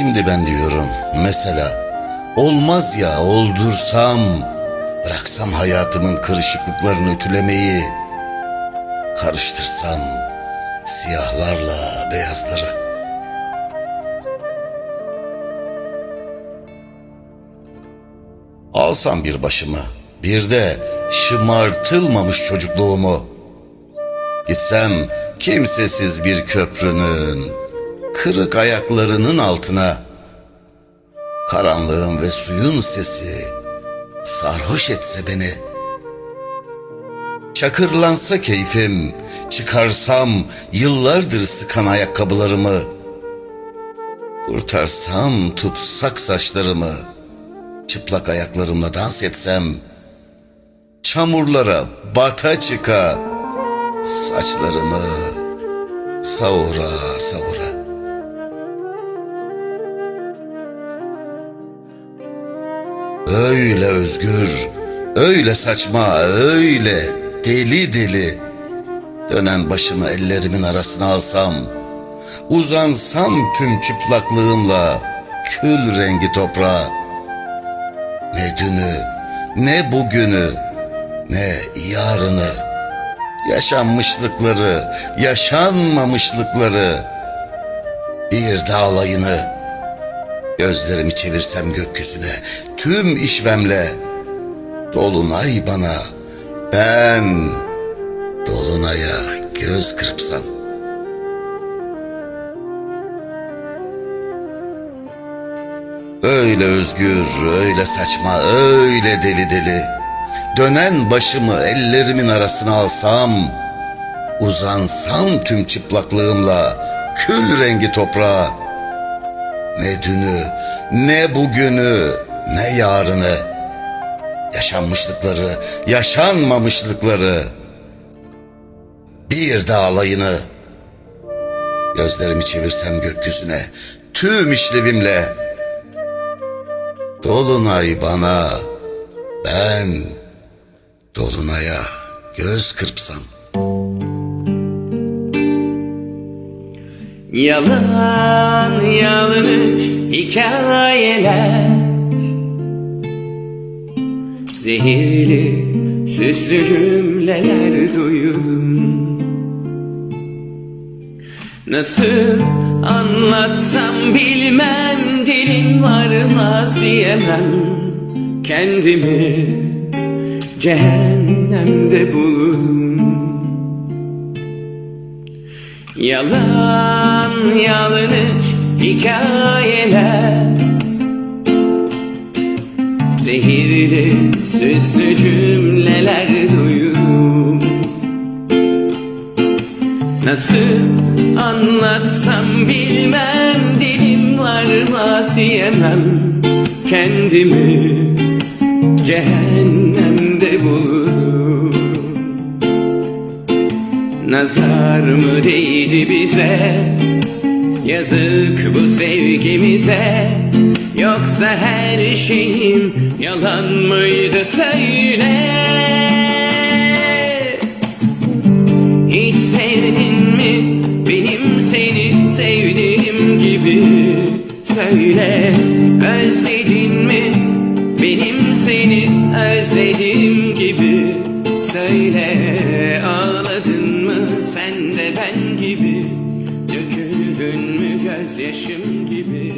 Şimdi ben diyorum mesela olmaz ya oldursam bıraksam hayatımın kırışıklıklarını ütülemeyi karıştırsam siyahlarla beyazları. Alsam bir başımı, bir de şımartılmamış çocukluğumu. Gitsem kimsesiz bir köprünün, kırık ayaklarının altına. Karanlığın ve suyun sesi sarhoş etse beni. Çakırlansa keyfim, çıkarsam yıllardır sıkan ayakkabılarımı. Kurtarsam tutsak saçlarımı, çıplak ayaklarımla dans etsem. Çamurlara bata çıka, saçlarımı savura savura. Öyle özgür, öyle saçma, öyle deli deli. Dönen başımı ellerimin arasına alsam, uzansam tüm çıplaklığımla kül rengi toprağa. Ne dünü, ne bugünü, ne yarını, yaşanmışlıkları, yaşanmamışlıkları, bir dağlayını, Gözlerimi çevirsem gökyüzüne tüm işvemle dolunay bana ben dolunaya göz kırpsam. Öyle özgür, öyle saçma, öyle deli deli. Dönen başımı ellerimin arasına alsam, uzansam tüm çıplaklığımla kül rengi toprağa, ne dünü, ne bugünü, ne yarını, yaşanmışlıkları, yaşanmamışlıkları, bir de alayını, gözlerimi çevirsem gökyüzüne, tüm işlevimle, dolunay bana, ben dolunaya göz kırpsam. Yalan yanlış hikayeler. Zehirli süslü cümleler duydum. Nasıl anlatsam bilmem dilim varmaz diyemem. Kendimi cehennemde buldum Yalan yanlış hikayeler. Zehirli süslü cümleler duydum Nasıl anlatsam bilmem dilim varmaz diyemem. Kendimi cehennemde buldum Nazar mı değdi bize? Yazık bu sevgimize. Yoksa her şeyim yalan mıydı söyle? Hiç sevdin mi benim seni sevdiğim gibi? Söyle özledin mi benim seni özlediğim gibi? Söyle mı ben gibi? Döküldün mü gözyaşım gibi